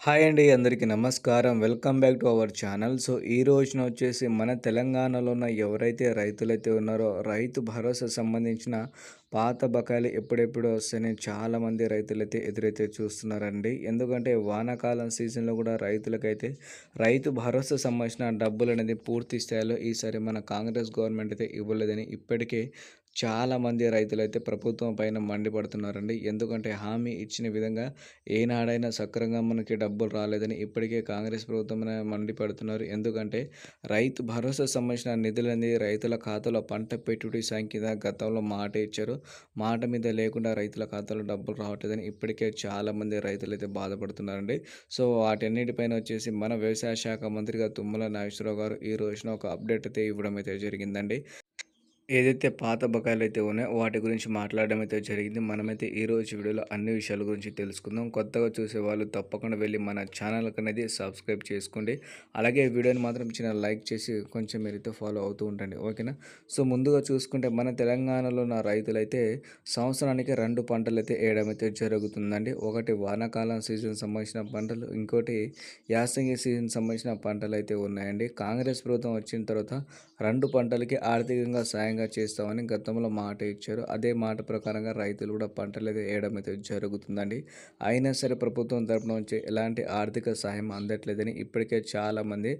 Hi అండి అందరికీ నమస్కారం. Welcome back to our channel. So ఈ రోజున వచ్చేసి మన తెలంగాణలో ఉన్న ఎవరైతే రైతులైతే ఉన్నారో రైతు భరోసా సంబంధించిన పాత బకాయిలు ఎప్పుడెప్పుడు వస్తాయని చాలామంది రైతులైతే ఎదురైతే చూస్తున్నారండి. ఎందుకంటే వానాకాలం సీజన్లో కూడా రైతులకైతే రైతు భరోసా సంబంధించిన డబ్బులు అనేది పూర్తి స్థాయిలో ఈసారి మన కాంగ్రెస్ గవర్నమెంట్ అయితే ఇవ్వలేదని ఇప్పటికే చాలామంది రైతులైతే ప్రభుత్వం పైన మండిపడుతున్నారండి. ఎందుకంటే హామీ ఇచ్చిన విధంగా ఏనాడైనా సక్రంగా మనకి డబ్బులు రాలేదని ఇప్పటికే కాంగ్రెస్ ప్రభుత్వం మండిపడుతున్నారు. ఎందుకంటే రైతు భరోసా సంబంధించిన నిధులని రైతుల ఖాతాలో పంట పెట్టుబడి సంఖ్య గతంలో మాట ఇచ్చారు. మాట మీద లేకుండా రైతుల ఖాతాలో డబ్బులు రావట్లేదని ఇప్పటికే చాలామంది రైతులు అయితే బాధపడుతున్నారండి. సో వాటన్నిటిపైన వచ్చేసి మన వ్యవసాయ శాఖ మంత్రిగా తుమ్మల నాగేశ్వరరావు గారు ఈ రోజున ఒక అప్డేట్ అయితే ఇవ్వడం అయితే జరిగిందండి. ఏదైతే పాత బకాయిలు అయితే ఉన్నాయో వాటి గురించి మాట్లాడడం అయితే జరిగింది. మనమైతే ఈ రోజు వీడియోలో అన్ని విషయాల గురించి తెలుసుకుందాం. కొత్తగా చూసే వాళ్ళు తప్పకుండా వెళ్ళి మన ఛానల్కి అనేది సబ్స్క్రైబ్ చేసుకోండి. అలాగే వీడియోని మాత్రం చిన్న లైక్ చేసి కొంచెం మీరైతే ఫాలో అవుతూ ఉండండి. ఓకేనా? సో ముందుగా చూసుకుంటే మన తెలంగాణలో ఉన్న రైతులైతే సంవత్సరానికి రెండు పంటలు అయితే వేయడం అయితే జరుగుతుందండి. ఒకటి వానాకాలం సీజన్ సంబంధించిన పంటలు ఇంకోటి యాసంగి సీజన్ సంబంధించిన పంటలు అయితే ఉన్నాయండి. కాంగ్రెస్ ప్రభుత్వం వచ్చిన తర్వాత రెండు పంటలకి ఆర్థికంగా సాయంగా విధంగా చేస్తామని గతంలో మాట ఇచ్చారు. అదే మాట ప్రకారంగా రైతులు కూడా పంటలు అయితే వేయడం అయితే జరుగుతుందండి. అయినా సరే ప్రభుత్వం తరపున నుంచి ఎలాంటి ఆర్థిక సహాయం అందట్లేదని ఇప్పటికే చాలామంది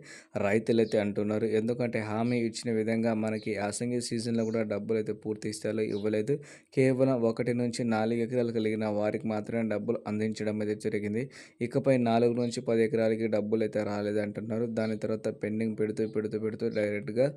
రైతులు అయితే అంటున్నారు. ఎందుకంటే హామీ ఇచ్చిన విధంగా మనకి యాసంగి సీజన్లో కూడా డబ్బులు అయితే పూర్తి స్థాయిలో ఇవ్వలేదు. కేవలం ఒకటి నుంచి నాలుగు ఎకరాలు కలిగిన వారికి మాత్రమే డబ్బులు అందించడం అయితే జరిగింది. ఇకపై నాలుగు నుంచి పది ఎకరాలకి డబ్బులు అయితే రాలేదు అంటున్నారు దాని తర్వాత పెండింగ్ పెడుతూ పెడుతూ పెడుతూ డైరెక్ట్గా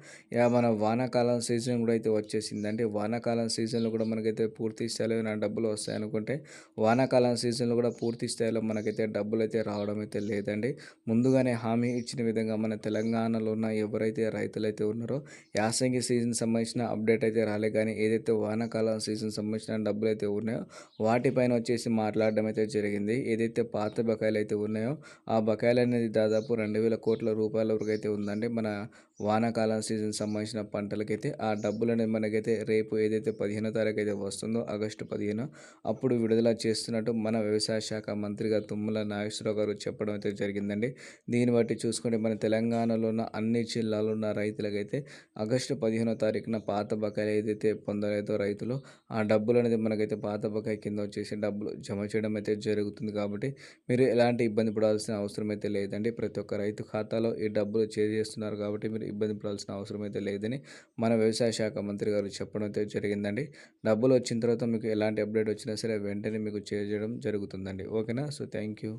మన వానాకాలం సీజన్ కూడా అయితే వచ్చేసింది. అంటే వానాకాలం సీజన్లో కూడా మనకైతే పూర్తి స్థాయిలో నా డబ్బులు వస్తాయి అనుకుంటే వానాకాలం సీజన్లో కూడా పూర్తి స్థాయిలో మనకైతే డబ్బులు అయితే రావడం అయితే లేదండి. ముందుగానే హామీ ఇచ్చిన విధంగా మన తెలంగాణలో ఉన్న ఎవరైతే రైతులైతే ఉన్నారో యాసంగి సీజన్ సంబంధించిన అప్డేట్ అయితే రాలే. కానీ ఏదైతే వానాకాలం సీజన్ సంబంధించిన డబ్బులు అయితే ఉన్నాయో వాటిపైన వచ్చేసి మాట్లాడడం అయితే జరిగింది. ఏదైతే పాత బకాయిలు అయితే ఉన్నాయో ఆ బకాయిలు అనేది దాదాపు రెండు వేల కోట్ల రూపాయల వరకు అయితే ఉందండి. మన వానాకాలం సీజన్ సంబంధించిన పంటలకైతే ఆ డబ్బు అనేది మనకైతే రేపు ఏదైతే పదిహేనో తారీఖు అయితే వస్తుందో ఆగస్టు పదిహేను అప్పుడు విడుదల చేస్తున్నట్టు మన వ్యవసాయ శాఖ మంత్రిగా తుమ్మల నాగేశ్వరరావు గారు చెప్పడం అయితే జరిగిందండి. దీన్ని బట్టి చూసుకుంటే మన తెలంగాణలో ఉన్న అన్ని జిల్లాలో ఉన్న రైతులకైతే ఆగస్టు పదిహేనో తారీఖున పాత బకాయిలు ఏదైతే పొందలేదో రైతులు ఆ డబ్బులు అనేది మనకైతే పాత బకాయి కింద వచ్చేసి డబ్బులు జమ చేయడం అయితే జరుగుతుంది కాబట్టి మీరు ఎలాంటి ఇబ్బంది పడాల్సిన అవసరం అయితే లేదండి. ప్రతి ఒక్క రైతు ఖాతాలో ఈ డబ్బులు చేస్తున్నారు కాబట్టి మీరు ఇబ్బంది పడాల్సిన అవసరం అయితే లేదని మన వ్యవసాయ శాఖ మంత్రి గారు చెప్పడం అయితే జరిగిందండి. డబ్బులు వచ్చిన తర్వాత మీకు ఎలాంటి అప్డేట్ వచ్చినా సరే వెంటనే మీకు చేయడం జరుగుతుందండి. ఓకేనా? So thank you